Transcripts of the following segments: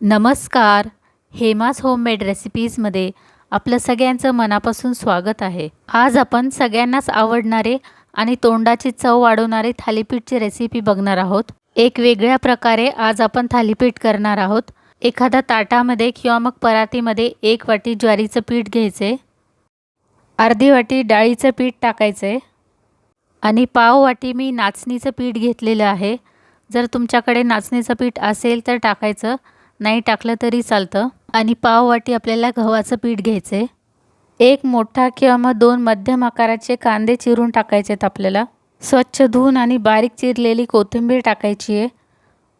नमस्कार. हेमास होममेड रेसिपीजमध्ये आपलं सगळ्यांचं मनापासून स्वागत आहे. आज आपण सगळ्यांनाच आवडणारे आणि तोंडाची चव वाढवणारे थालीपीठची रेसिपी बघणार आहोत. एक वेगळ्या प्रकारे आज आपण थालीपीठ करणार आहोत. एखाद्या ताटामध्ये किंवा मग परातीमध्ये एक वाटी ज्वारीचं पीठ घ्यायचे. अर्धी वाटी डाळीचं पीठ टाकायचे. आणि पाव वाटी मी नाचणीचं पीठ घेतलेलं आहे. जर तुमच्याकडे नाचणीचं पीठ असेल तर टाकायचं. नाही टाकलं तरी चालतं. आणि पाववाटी आपल्याला गव्हाचं पीठ घ्यायचे एक मोठा किंवा मग दोन मध्यम आकाराचे कांदे चिरून टाकायचे आहेत आपल्याला. स्वच्छ धुवून आणि बारीक चिरलेली कोथिंबीर टाकायची आहे.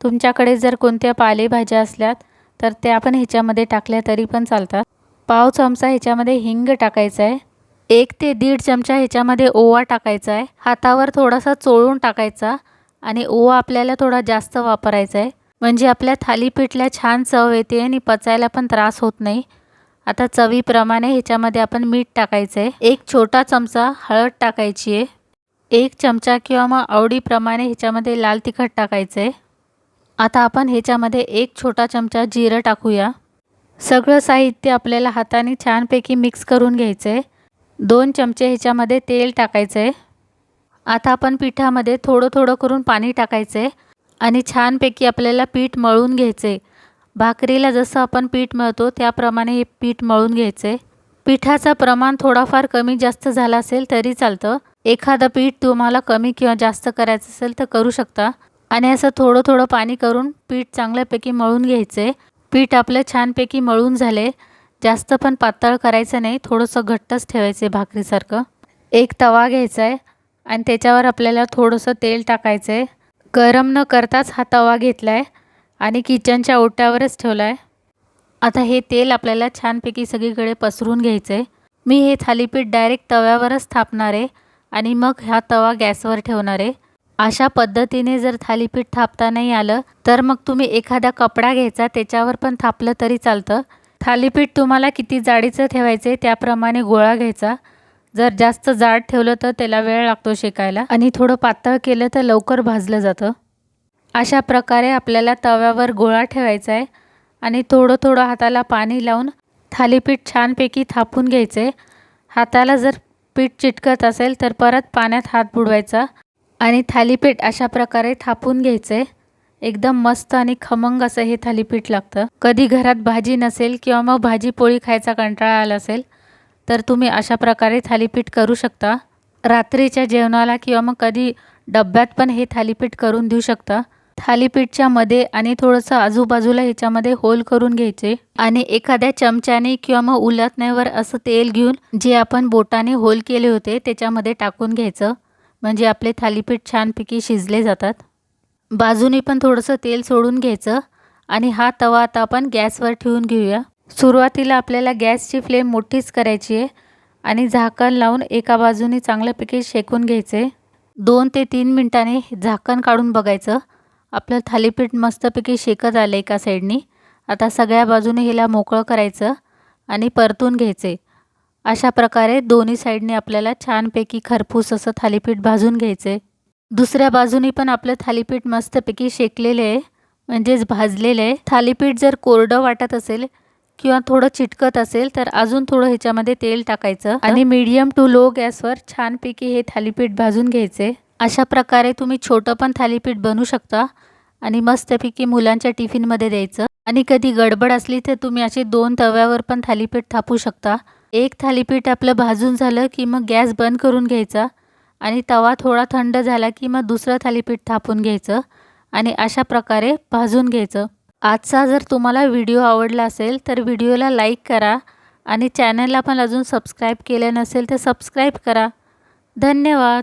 तुमच्याकडे जर कोणत्या पालेभाज्या असल्यात तर त्या पण ह्याच्यामध्ये टाकल्या तरी पण चालतात. पाव चमचा ह्याच्यामध्ये हिंग टाकायचा आहे. एक ते दीड चमचा ह्याच्यामध्ये ओवा टाकायचा आहे. हातावर थोडासा चोळून टाकायचा. आणि ओवा आपल्याला थोडा जास्त वापरायचा आहे. म्हणजे आपल्या थालीपीठला छान चव येते आणि पचायला पण त्रास होत नाही. आता चवीप्रमाणे ह्याच्यामध्ये आपण मीठ टाकायचं आहे एक छोटा चमचा हळद टाकायची आहे एक चमचा किंवा मग आवडीप्रमाणे ह्याच्यामध्ये लाल तिखट टाकायचं आहे आता आपण ह्याच्यामध्ये एक छोटा चमचा जिरं टाकूया. सगळं साहित्य आपल्याला हाताने छानपैकी मिक्स करून घ्यायचं आहे दोन चमचे ह्याच्यामध्ये तेल टाकायचं आहे आता आपण पिठामध्ये थोडं थोडं करून पाणी टाकायचं आहे आणि छानपैकी आपल्याला पीठ मळून घ्यायचे. भाकरीला जसं आपण पीठ मळतो त्याप्रमाणे हे पीठ मळून घ्यायचे. पिठाचं प्रमाण थोडाफार कमी जास्त झालं असेल तरी चालतं. एखादं पीठ तुम्हाला कमी किंवा जास्त करायचं असेल तर करू शकता. आणि असं थोडं थोडं पाणी करून पीठ चांगल्यापैकी मळून घ्यायचे. पीठ आपलं छानपैकी मळून झाले. जास्त पण पातळ करायचं नाही थोडंसं घट्टच ठेवायचे भाकरीसारखं. एक तवा घ्यायचा आहे आणि त्याच्यावर आपल्याला थोडंसं तेल टाकायचं आहे गरम न करताच हा तवा घेतला आहे आणि किचनच्या ओट्यावरच ठेवला आहे आता हे तेल आपल्याला छानपैकी सगळीकडे पसरून घ्यायचं आहे मी हे थालीपीठ डायरेक्ट तव्यावरच थापणार आहे आणि मग हा तवा गॅसवर ठेवणार आहे. अशा पद्धतीने जर थालीपीठ थापता नाही आलं तर मग तुम्ही एखादा कपडा घ्यायचा त्याच्यावर पण थापलं तरी चालतं. थालीपीठ तुम्हाला किती जाडीचं ठेवायचं आहे त्याप्रमाणे गोळा घ्यायचा. जर जास्त जाड ठेवलं तर त्याला वेळ लागतो शेकायला. आणि थोडं पातळ केलं तर लवकर भाजलं जातं. अशा प्रकारे आपल्याला तव्यावर गोळा ठेवायचा आहे आणि थोडं थोडं हाताला पाणी लावून थालीपीठ छानपैकी थापून घ्यायचे. हाताला जर पीठ चिटकत असेल तर परत पाण्यात हात बुडवायचा आणि थालीपीठ अशा प्रकारे थापून घ्यायचे. एकदम मस्त आणि खमंग असं हे थालीपीठ लागतं. कधी घरात भाजी नसेल किंवा मग भाजी पोळी खायचा कंटाळा आला असेल तर तुम्ही अशा प्रकारे थालीपीठ करू शकता. रात्रीच्या जेवणाला किंवा मग कधी डब्यात पण हे थालीपीठ करून देऊ शकता. थालीपीठच्या मध्ये आणि थोडंसं आजूबाजूला ह्याच्यामध्ये होल करून घ्यायचे आणि एखाद्या चमच्याने किंवा मग उलटण्यावर असं तेल घेऊन जे आपण बोटाने होल केले होते त्याच्यामध्ये टाकून घ्यायचं. म्हणजे आपले थालीपीठ छानपैकी शिजले जातात. बाजूने पण थोडंसं तेल सोडून घ्यायचं आणि हा तवा आता आपण गॅसवर ठेवून घेऊया. सुरुवातीला आपल्याला गॅसची फ्लेम मोठीच करायची आहे आणि झाकण लावून एका बाजूने चांगल्यापैकी शेकून घ्यायचे. दोन ते तीन मिनटाने झाकण काढून बघायचं. आपलं थालीपीठ मस्तपैकी शेकत आलं एका साईडनी. आता सगळ्या बाजूने हिला मोकळं करायचं आणि परतून घ्यायचे. अशा प्रकारे दोन्ही साईडने आपल्याला छानपैकी खरपूस असं थालीपीठ भाजून घ्यायचे. दुसऱ्या बाजूनी पण आपलं थालीपीठ मस्तपैकी शेकलेले आहे म्हणजेच भाजलेलं आहे. थालीपीठ जर कोरडं वाटत असेल किंवा थोडं चिटकत असेल तर अजून थोडं ह्याच्यामध्ये तेल टाकायचं. आणि मीडियम टू लो गॅसवर छानपैकी हे थालीपीठ भाजून घ्यायचे. अशा प्रकारे तुम्ही छोटं पण थालीपीठ बनवू शकता आणि मस्तपैकी मुलांच्या टिफिनमध्ये द्यायचं. आणि कधी गडबड असली तर तुम्ही असे दोन तव्यावर पण थालीपीठ थापू शकता. एक थालीपीठ आपलं भाजून झालं की मग गॅस बंद करून घ्यायचा आणि तवा थोडा थंड झाला की मग दुसरं थालीपीठ थापून घ्यायचं आणि अशा प्रकारे भाजून घ्यायचं. आजचा जर तुम्हाला व्हिडिओ आवडला असेल तर व्हिडिओला लाईक करा आणि चॅनलला पण अजून सबस्क्राईब केलं नसेल तर सबस्क्राईब करा. धन्यवाद.